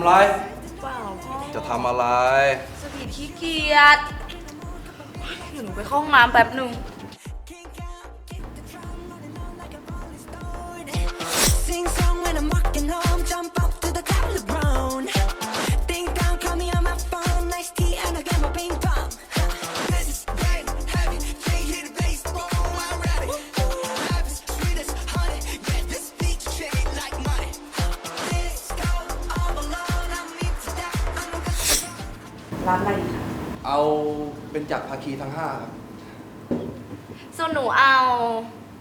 อะไร เปล่าพ่อจะทำอะไร สปีทขี้เกียจเดี๋หนูไปข้องน้ำแป๊บหนึ่ง ร้านอะไรดีคะเอาเป็นจากภาคีทั้งห้าครับส่วนหนูเอา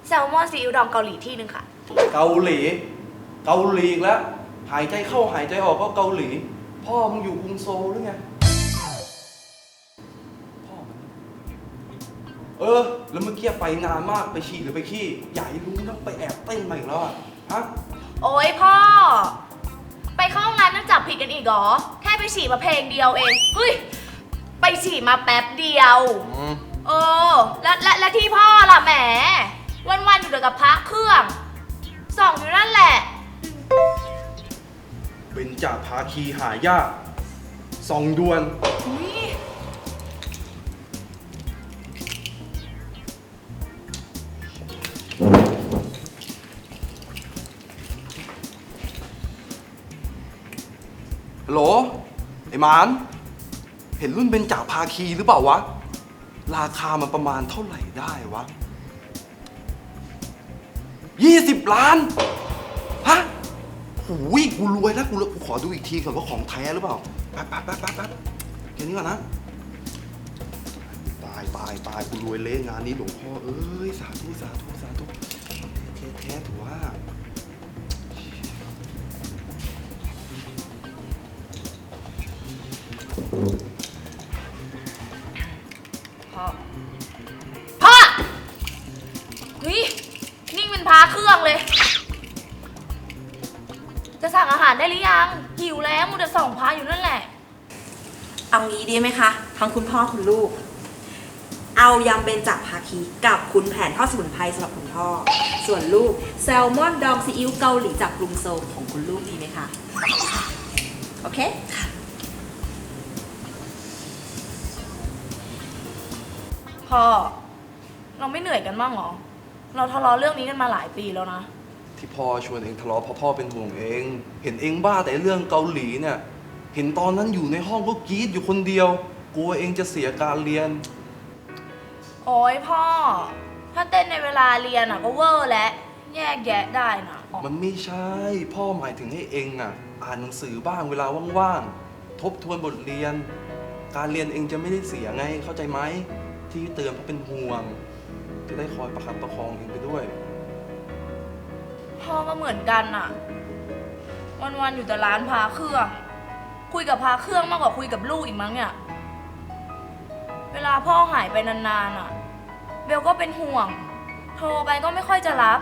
แซลมอนซีอิ๊วดองเกาหลีที่หนึ่งค่ะ เกาหลี เกาหลีอีกแล้วหายใจเข้าหายใจออกก็เกาหลี พ่อมึงอยู่กรุงโซลหรือไงพ่อมันเออ แล้วเมื่อกี้ไปนานมากไปฉี่หรือไปขี้อย่าให้รู้นะไปแอบเต้นมาอีกแล้วอะฮะ โอ้ยพ่อ ไปเข้าห้องน้ำยังจับผิดกันอีกเหรอแค่ ไปฉี่มาเพลงเดียวเองเฮ้ยไปฉี่มาแป๊บเดียว อืมเออ และและและที่พ่อล่ะแหม วันๆอยู่แต่กับพระเครื่อง ส่องอยู่นั่นแหละเป็นจากภาคีหายากสองดวนอุ๊ย ฮัลโหลไอ้หมาน เห็นรุ่นเป็นจ่าภาคีหรือเปล่าวะ ราคามันประมาณเท่าไหร่ได้วะยี่สิบล้าน ฮะหูยกูรวยแล้วกูรวยกูขอดูอีกทีก่อนว่าของแท้หรือเปล่า แป๊บแป๊บแป๊บแป๊บแป๊บแค่นี้ก่อนนะ ตายตายตายกูรวยเละงานนี้หลวงพ่อเอ้ย สาธุสาธุสาธุแท้แท้ถือว่า พ่อ พ่อ เฮ้ย นิ่งเป็นพระเครื่องเลย จะสั่งอาหารได้หรือยัง หิวแล้วมูแต่ส่องพระอยู่นั่นแหละ เอางี้ดีไหมคะ ทั้งคุณพ่อคุณลูก เอายำเบญจภาคีกับคุณแผนทอดสมุนไพรสำหรับคุณพ่อ ส่วนลูกแซลมอนดองซีอิ๊วเกาหลีจากกรุงโซลของคุณลูกดีไหมคะ โอเค พ่อ เราไม่เหนื่อยกันบ้างเหรอ เราทะเลาะเรื่องนี้กันมาหลายปีแล้วนะ ที่พ่อชวนเองทะเลาะเพราะพ่อเป็นห่วงเอง เห็นเองบ้าแต่เรื่องเกาหลีเนี่ย เห็นตอนนั้นอยู่ในห้องก็กรี๊ดอยู่คนเดียว กลัวเองจะเสียการเรียน โอ้ยพ่อ ถ้าเต้นในเวลาเรียนอะก็เวอร์แล้วแยกแยะได้นะมันไม่ใช่ พ่อหมายถึงให้เองอะ อ่านหนังสือบ้างเวลาว่างๆ ทบทวนบทเรียน การเรียนเองจะไม่ได้เสียไงเข้าใจไหม ที่เตือนเพราะเป็นห่วง จะได้คอยประคับประคองเองไปด้วย พ่อก็เหมือนกันอะ วันๆอยู่แต่ร้านพาเครื่อง คุยกับพาเครื่องมากกว่าคุยกับลูกอีกมั้งเนี่ย เวลาพ่อหายไปนานๆอะ เบลก็เป็นห่วง โทรไปก็ไม่ค่อยจะรับ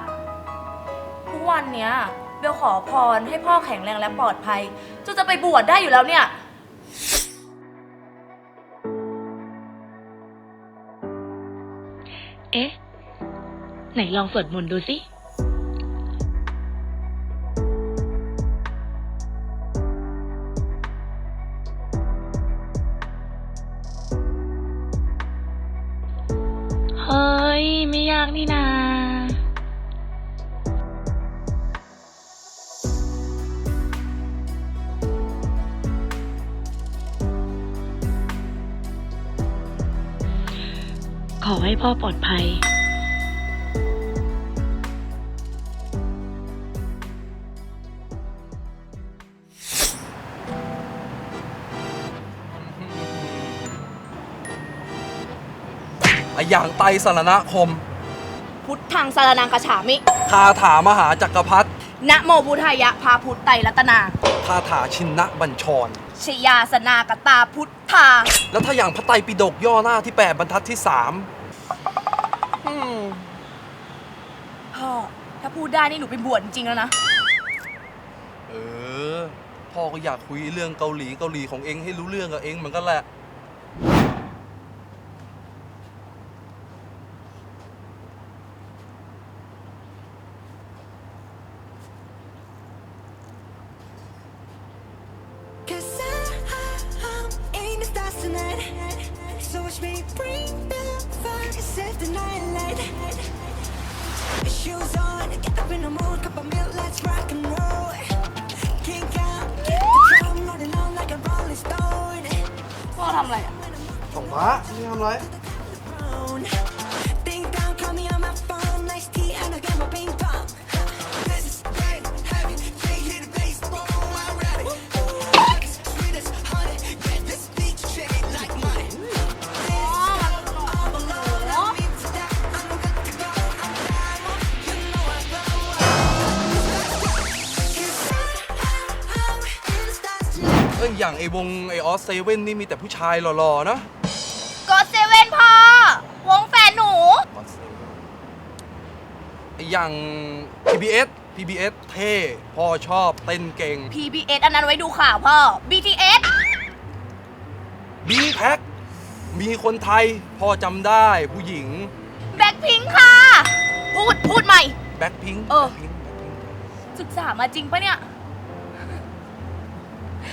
ทุกวันเนี้ย เบลขอพรให้พ่อแข็งแรงและปลอดภัยจนจะไปบวชได้อยู่แล้วเนี่ย เอ๊ะ ไหนลองสวดมนต์ดูสิ ขอให้พ่อปลอดภัยอะอย่างไตรสรณคม พุทธังสารนังกฉามิ คาถามหาจักรพรรดินะโมพุทธายะพาพุทธไตรรัตนา คาถาชินนะบัญชร ชยาสนากตาพุทธา แล้วถ้าอย่างพระไตรปิฎกย่อหน้าที่ 8 บรรทัดที่ พ่อ ถ้าพูดได้นี่หนูเป็นบวชจริงแล้วนะ เออ พ่อก็อยากคุยเรื่องเกาหลีเกาหลีของเองให้รู้เรื่องกับเองเหมือนกันแหละ bring save the night light. Shoes on, get up in the mood, cup of milk, let's rock and roll. Kink out, get the drum rolling on like a rolling stone. พ่อทำอะไรอะส่งพระนี่ทำไร Ding tonight. เอ้ยอย่างไอ้วงไอ้ออสเซเว่นนี่มีแต่ผู้ชายหล่อๆนะก็เซเว่นพ่อ วงแฟนหนู ไอ้อย่าง PBS PBS เท่พ่อชอบเต้นเก่ง PBS อันนั้นไว้ดูข่าวพ่อ BTS B Pack มีคนไทยพ่อจำได้ผู้หญิง แบ็คพิงค่ะ พูดพูดใหม่ แบ็คพิงเออ ศึกษามาจริงปะเนี่ย